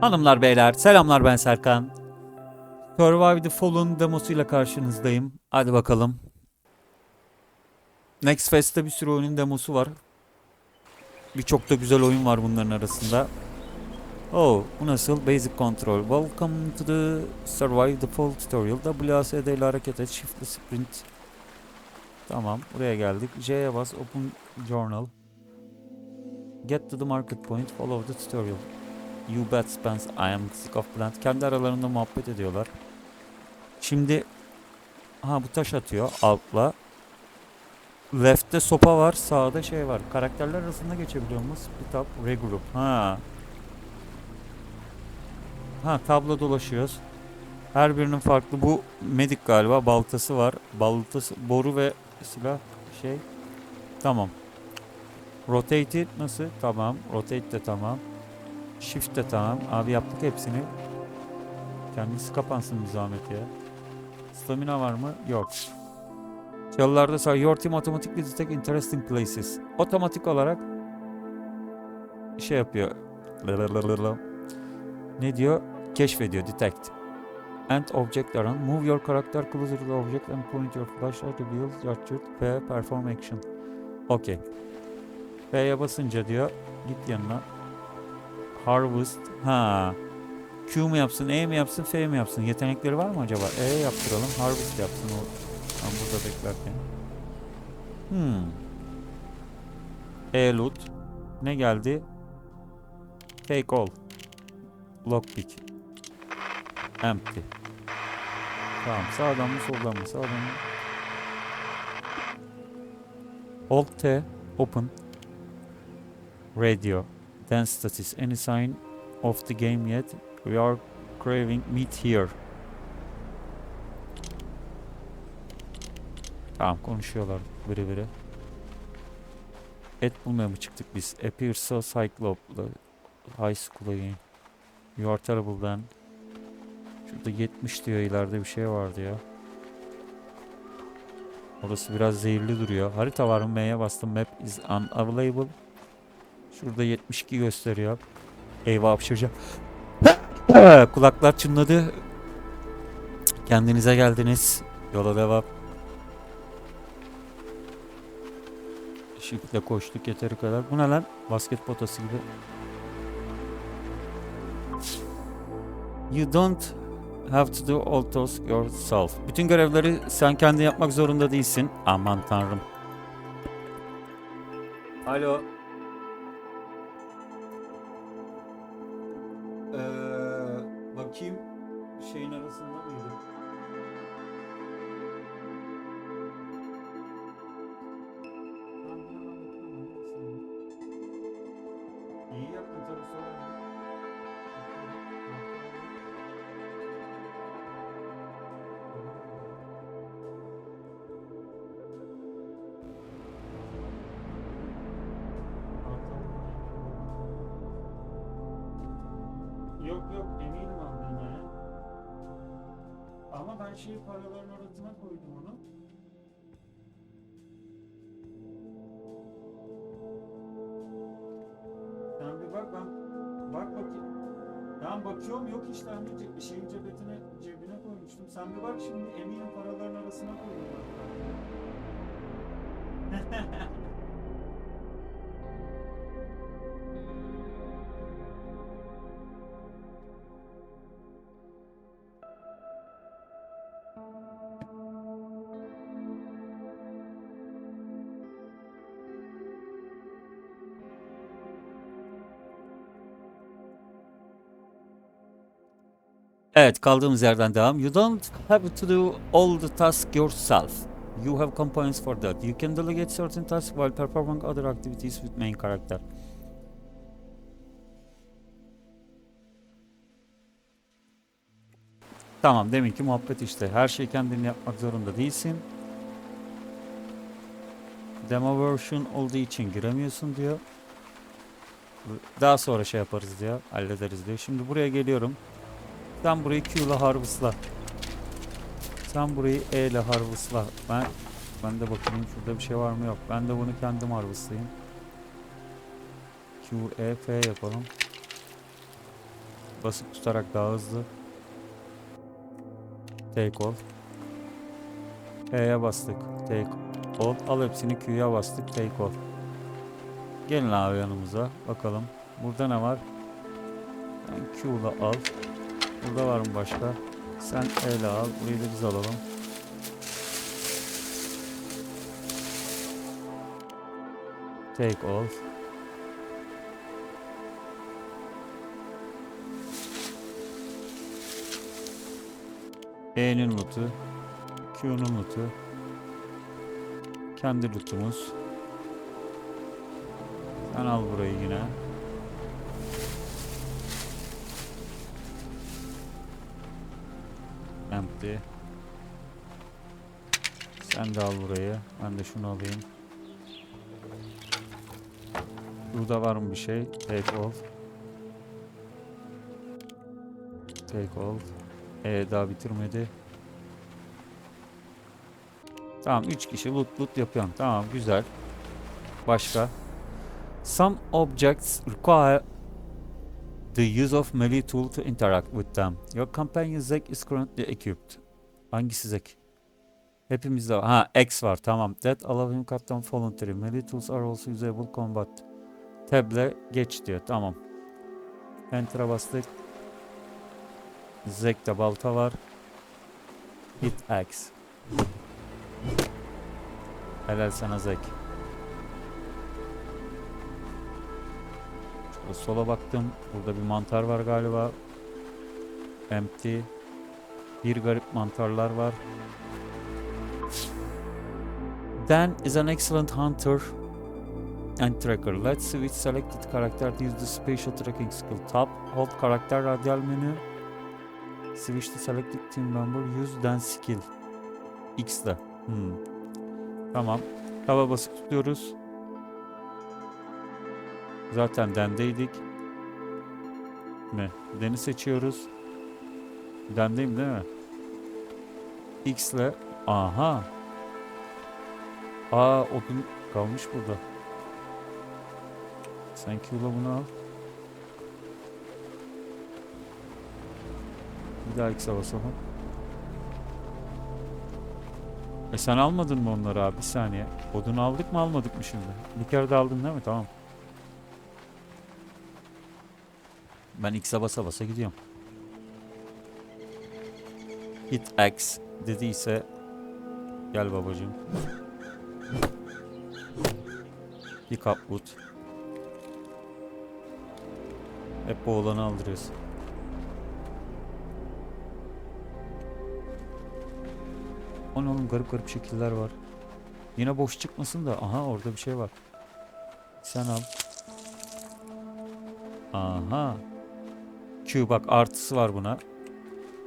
Hanımlar beyler selamlar ben Serkan. Survive the Fallen demosuyla karşınızdayım. Hadi bakalım. Next Fest'te bir sürü oyunun demosu var. Birçok da güzel oyun var bunların arasında. Oh bu nasıl? Basic Control. Welcome to the Survive the Fall tutorial. WASD ile hareket et. Shift'li sprint. Tamam buraya geldik. J'ye bas. Open Journal. Get to the market point. Follow the tutorial. You bet Spence, I am sick of plant. Kendi aralarında muhabbet ediyorlar. Şimdi ha bu taş atıyor altla. Left'te sopa var, sağda şey var. Karakterler arasında geçebiliyor? Split up, regroup. Ha. Ha tablo dolaşıyoruz. Her birinin farklı. Bu medik galiba. Baltası var. Baltası, boru ve silah şey. Tamam. Rotate nasıl? Tamam. Rotate de tamam. Shift de tamam. Abi yaptık hepsini. Kendisi kapansın bir zahmet ya. Stamina var mı? Yok. Çalılarda sağ your team automatically detect interesting places. Otomatik olarak şey yapıyor. Ne diyor? Keşfediyor. Detect. And object around. Move your character closer to the object and point your flashlight to build your P perform action. Okay. P'ye basınca diyor git yanına. Harvest. Ha. Q mu yapsın, E mi yapsın, F mi yapsın? Yetenekleri var mı acaba? E yaptıralım. Harvest yapsın o. Ben burada beklerken. Hmm. E loot. Ne geldi? Take all. Lockpick. Empty. Tamam. Sağdan mı soldan mı? Sağdan mı? Alt T. Open. Radio. Status. Any sign of the game yet? We are craving meat here. Tamam konuşuyorlar biri biri. Et bulmaya mı çıktık biz? Appears so cyclop'la high school again. You are terrible then. Şurada 70 diyor ileride bir şey vardı ya. Orası biraz zehirli duruyor. Harita var mı? M'ye bastım. Map is unavailable. Şurada 72 gösteriyor. Eyvah hapşıracağım. Kulaklar çınladı. Kendinize geldiniz. Yola devam. Shift'le koştuk yeteri kadar. Bu ne lan? Basket potası gibi. You don't have to do all tasks yourself. Bütün görevleri sen kendi yapmak zorunda değilsin. Aman tanrım. Alo. Ama ben şey paraların arasına koydum onu. Sen bir bak ben bak bakayım. Ben bakıyorum yok işte hani ce- şeyin cebetine cebine koymuştum. Sen bir bak şimdi eminim paraların arasına koydum. Evet kaldığımız yerden devam. You don't have to do all the tasks yourself. You have components for that. You can delegate certain tasks while performing other activities with main character. Tamam deminki muhabbet işte. Her şeyi kendin yapmak zorunda değilsin. Demo version olduğu için giremiyorsun diyor. Daha sonra şey yaparız diyor. Hallederiz diyor. Şimdi buraya geliyorum. Sen burayı Q ile harvestla. Sen burayı E ile harvestla. Ben ben de bakayım şurada bir şey var mı yok. Ben de bunu kendim harvestlayayım. Q, E, F yapalım. basıp tutarak daha hızlı. Take off. P'ye bastık. Take off. Al hepsini Q'ya bastık. Take off. Gelin abi yanımıza. Bakalım. Burada ne var? Sen Q'la al. Burada var mı başka? Sen E'le al. Burayı da biz alalım. Take off. E'nin lootu. Q'nun lootu. Kendi lootumuz. Sen al burayı yine. Empty. Sen de al burayı. Ben de şunu alayım. Burada var mı bir şey? Take off. Take off. Ee, daha bitirmedi. Tamam 3 kişi loot loot yapıyorum. Tamam güzel. Başka. Some objects require the use of melee tool to interact with them. Your companion Zek is currently equipped. Hangisi Zek? Hepimizde var. Ha X var tamam. That allow him cut down voluntary. Melee tools are also usable combat. Tab'le geç diyor. Tamam. Enter'a bastık. Zek'te balta var. Hit axe. Helal sana Zek. Sola baktım. Burada bir mantar var galiba. Empty. Bir garip mantarlar var. Dan is an excellent hunter and tracker. Let's switch selected character to use the special tracking skill. Tab, hold karakter radyal menü. Switch to selected team member. Use Dan skill. X'de. Hmm. Tamam. Taba basıp tutuyoruz. Zaten Dan'deydik. Ne? Dan'i seçiyoruz. Dan'deyim değil mi? X'le. Aha. Aa odun kalmış burada. Sen Q'la bunu al. Bir daha X'e basalım. E sen almadın mı onları abi? Bir saniye. Odunu aldık mı almadık mı şimdi? Bir kere de aldın değil mi? Tamam. Ben X'e basa basa gidiyorum. Hit X dediyse gel babacığım. Pick up wood. Hep bu olanı aldırıyoruz. O ne oğlum garip garip şekiller var. Yine boş çıkmasın da. Aha orada bir şey var. Sen al. Aha. Q bak artısı var buna.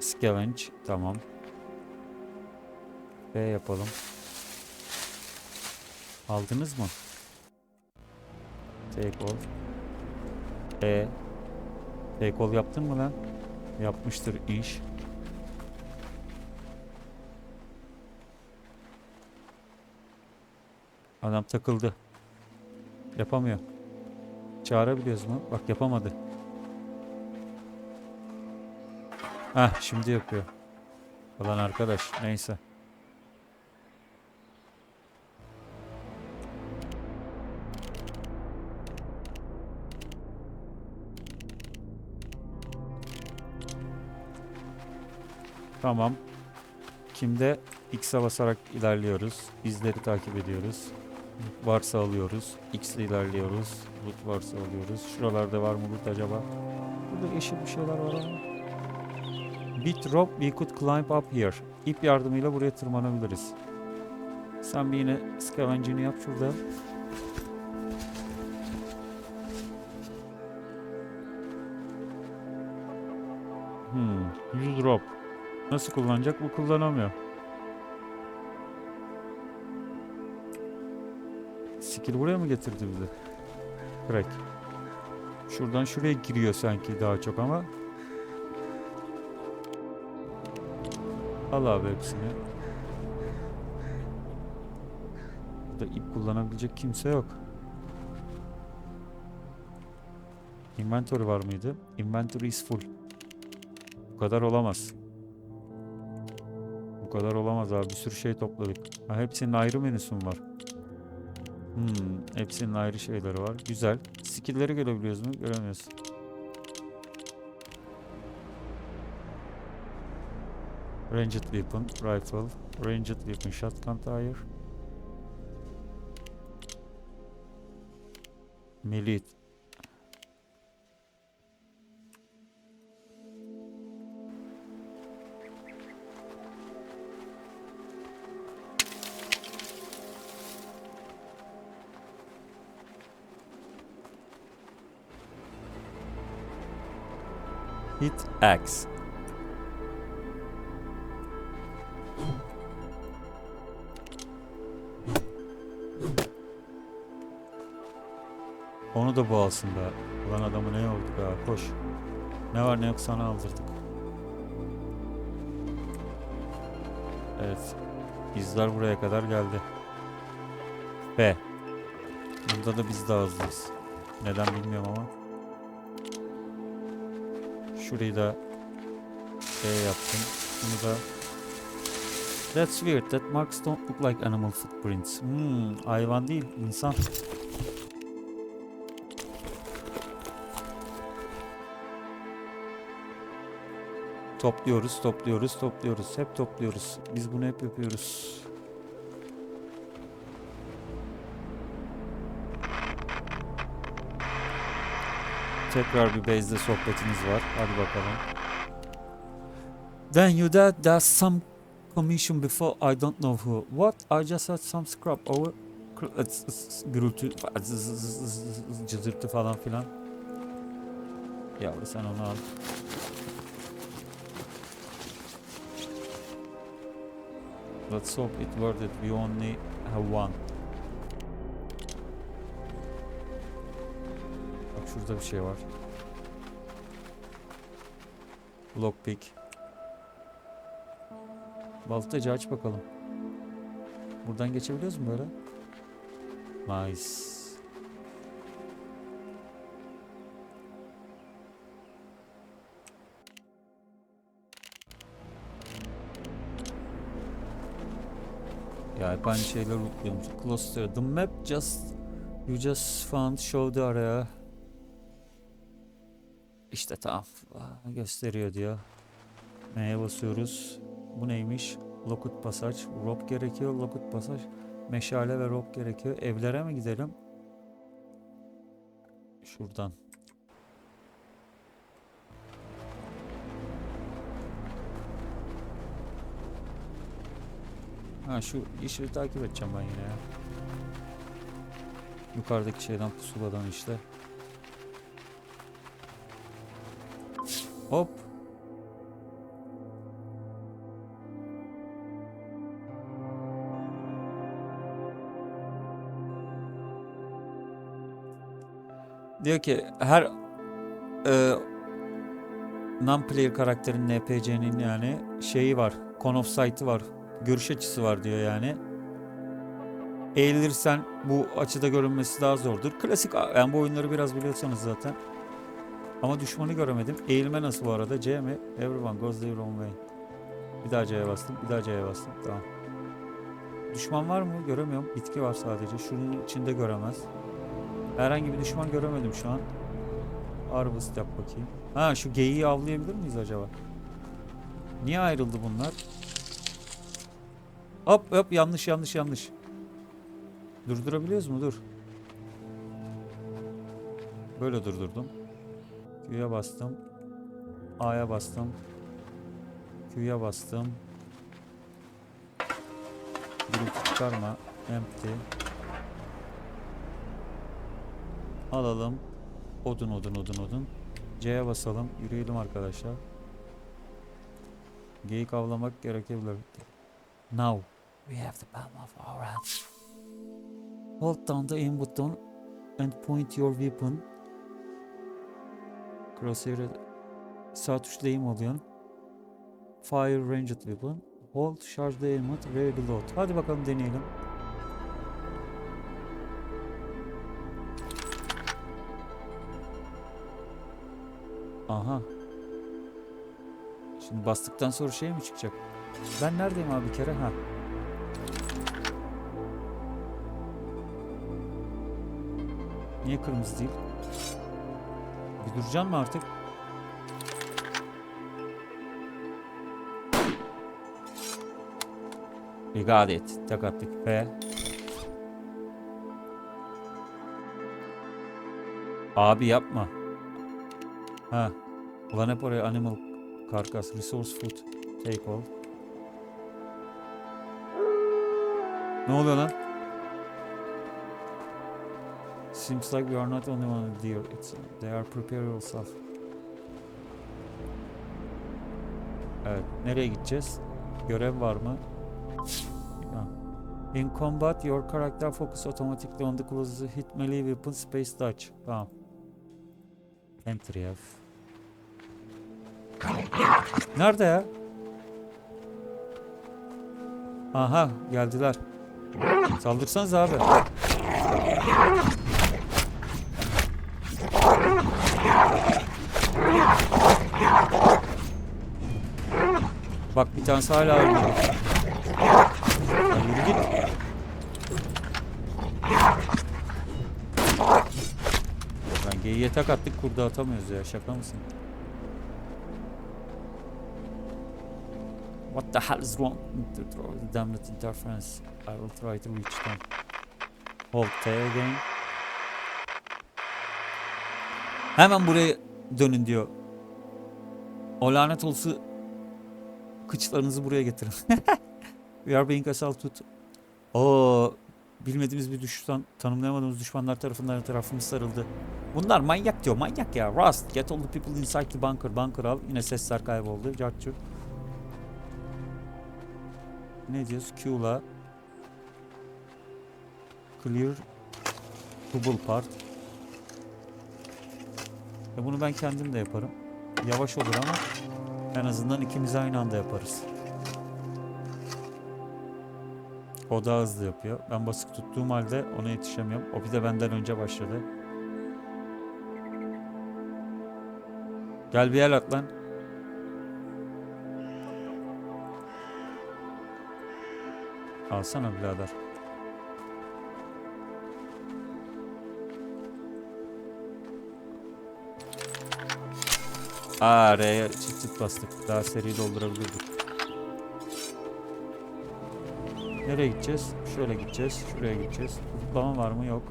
Scavenge. Tamam. B yapalım. Aldınız mı? Take all. E. Take all yaptın mı lan? Yapmıştır iş. Adam takıldı. Yapamıyor. Çağırabiliyoruz mu? Bak yapamadı. Heh şimdi yapıyor. Ulan arkadaş neyse. Tamam. Kimde X'e basarak ilerliyoruz. İzleri takip ediyoruz. Varsa alıyoruz. X'le ilerliyoruz. Loot varsa alıyoruz. Şuralarda var mı loot acaba? Burada yeşil bir şeyler var ama. Bit rope we could climb up here. İp yardımıyla buraya tırmanabiliriz. Sen bir yine scavenge'ini yap şurada. Hmm, 100 rope. Nasıl kullanacak? Bu kullanamıyor. Skill buraya mı getirdi bizi? Crack. Şuradan şuraya giriyor sanki daha çok ama. Al abi hepsini. Burada ip kullanabilecek kimse yok. Inventory var mıydı? Inventory is full. Bu kadar olamaz. Bu kadar olamaz abi. Bir sürü şey topladık. Ha, hepsinin ayrı menüsü var? Hmm, hepsinin ayrı şeyleri var. Güzel. Skill'leri görebiliyoruz mu? Göremiyoruz. Ranged weapon, rifle, ranged weapon, shotgun tire. Melee. Hit axe. Da bu be. Ulan adamı ne oldu be koş. Ne var ne yok sana aldırdık. Evet. İzler buraya kadar geldi. B. Bunda da biz daha hızlıyız. Neden bilmiyorum ama. Şurayı da şey yaptım. Bunu da That's weird. That marks don't look like animal footprints. Hmm, hayvan değil, insan. Topluyoruz, topluyoruz, topluyoruz. Hep topluyoruz. Biz bunu hep yapıyoruz. Tekrar bir base'de sohbetimiz var. Hadi bakalım. Then you did there's some commission before I don't know who. What? I just had some scrap over gürültü cızırtı falan filan. Yavru sen onu al. Let's hope it worth it. We only have one. Bak şurada bir şey var. Lockpick. Baltacı aç bakalım. Buradan geçebiliyoruz mu böyle? Nice. Ya hep aynı şeyler unutluyormuş. Cluster. The map just you just found showed area. İşte. Aa, Gösteriyor diyor. Neye basıyoruz? Bu neymiş? Lockwood pasaj. Rope gerekiyor. Lockwood pasaj. Meşale ve rope gerekiyor. Evlere mi gidelim? Şuradan. Ha şu yeşili takip edeceğim ben yine ya. Yukarıdaki şeyden pusuladan işte. Hop. Diyor ki her e, non-player karakterin NPC'nin yani şeyi var. Con of sight'ı var. Görüş açısı var diyor yani. Eğilirsen bu açıda görünmesi daha zordur. Klasik yani bu oyunları biraz biliyorsanız zaten. Ama düşmanı göremedim. Eğilme nasıl bu arada? C mi? Everyone goes their own way. Bir daha C'ye bastım. Bir daha C'ye bastım. Tamam. Düşman var mı? Göremiyorum. Bitki var sadece. Şunun içinde göremez. Herhangi bir düşman göremedim şu an. Harvest yap bakayım. Ha şu geyiği avlayabilir miyiz acaba? Niye ayrıldı bunlar? Hop hop yanlış yanlış yanlış. Durdurabiliyoruz mu? Dur. Böyle durdurdum. Q'ya bastım. A'ya bastım. Q'ya bastım. Gürültü çıkarma. Empty. Alalım. Odun odun odun odun. C'ye basalım. Yürüyelim arkadaşlar. Geyik avlamak gerekebilir. Now we have the palm of our hands. Hold down the aim button and point your weapon. Crosshair'e sağ tuşla aim alıyorsun. Fire ranged weapon. Hold charge the aim at reload. Hadi bakalım deneyelim. Aha. Şimdi bastıktan sonra şey mi çıkacak? Ben neredeyim abi kere? Ha. Niye kırmızı değil? Bir duracaksın mı artık? Got it. Tak attık ve Abi yapma. Ha. Ulan hep oraya animal carcass, resource food, take all. Ne oluyor lan? Seems like we are not only one deer. It's they are prepare yourself. Evet, nereye gideceğiz? Görev var mı? In combat, your character focus automatically on the closest hit melee weapon space dodge. Tamam. Enter F. Nerede ya? Aha geldiler. Saldırsanız abi. Tanesi hala ölmedi. Yürü git. Lan geyiğe tak attık kurda atamıyoruz ya şaka mısın? What the hell is wrong with the damned interference? I will try to reach them. Hold T again. Hemen buraya dönün diyor. O lanet olası kıçlarınızı buraya getirin. We are being assaulted. Oo, bilmediğimiz bir düşman, tanımlayamadığımız düşmanlar tarafından etrafımız sarıldı. Bunlar manyak diyor, manyak ya. Rust, get all the people inside the bunker. Bunker al. Yine sesler kayboldu. Cartçur. Ne diyoruz? Q'la clear double part. E bunu ben kendim de yaparım. Yavaş olur ama en azından ikimiz aynı anda yaparız. O daha hızlı yapıyor. Ben basık tuttuğum halde ona yetişemiyorum. O bir de benden önce başladı. Gel bir el at lan. Alsana birader. Aa R'ye çıt çıt bastık. Daha seri doldurabilirdik. Nereye gideceğiz? Şöyle gideceğiz. Şuraya gideceğiz. Zıplama var mı? Yok.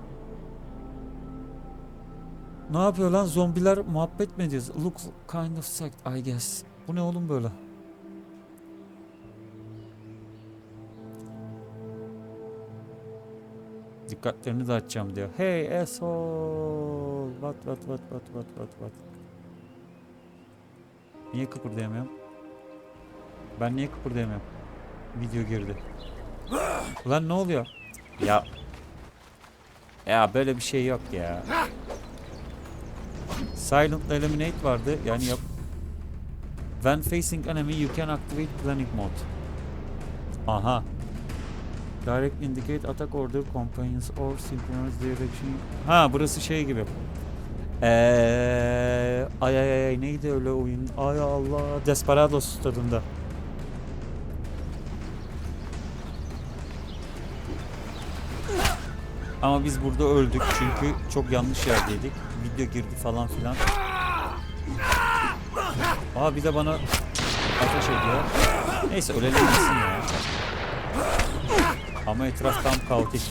Ne yapıyor lan? Zombiler muhabbet mi ediyoruz? Looks kind of sucked I guess. Bu ne oğlum böyle? Dikkatlerini dağıtacağım diyor. Hey asshole. What what what what what what what. Niye kıpırdayamıyorum? Ben niye kıpırdayamıyorum? Video girdi. Ulan ne oluyor? Ya. Ya böyle bir şey yok ya. Silent Eliminate vardı. Yani yap. When facing enemy you can activate planning mode. Aha. Direct indicate attack order companions or synchronize direction. Ha burası şey gibi. Eee ay ay ay neydi öyle oyun? Ay Allah Desperados tadında. Ama biz burada öldük çünkü çok yanlış yerdeydik. Video girdi falan filan. Aa bir de bana ateş ediyor. Neyse ölelim gitsin ya. Ama etraf tam kaotik.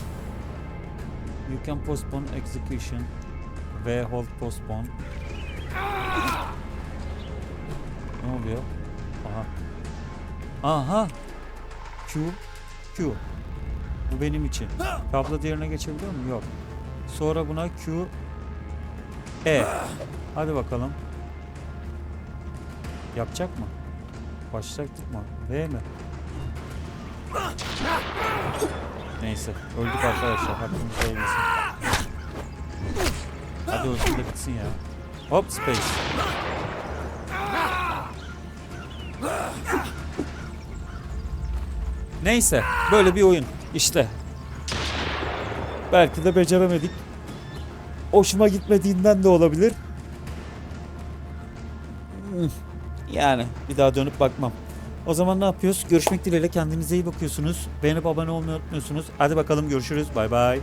You can postpone execution ve hold postpone. Ne oluyor? Aha. Aha. Q. Q. Bu benim için. Tablo diğerine geçebiliyor muyum? Yok. Sonra buna Q. E. Hadi bakalım. Yapacak mı? Başlayacaktık mı? V mi? Neyse. Öldük arkadaşlar. Hakkımızda eylesin. Hadi ölsün de bitsin ya. Hop space. Neyse. Böyle bir oyun. İşte. Belki de beceremedik. Hoşuma gitmediğinden de olabilir. Yani bir daha dönüp bakmam. O zaman ne yapıyoruz? Görüşmek dileğiyle kendinize iyi bakıyorsunuz. Beğenip abone olmayı unutmuyorsunuz. Hadi bakalım görüşürüz. Bay bay.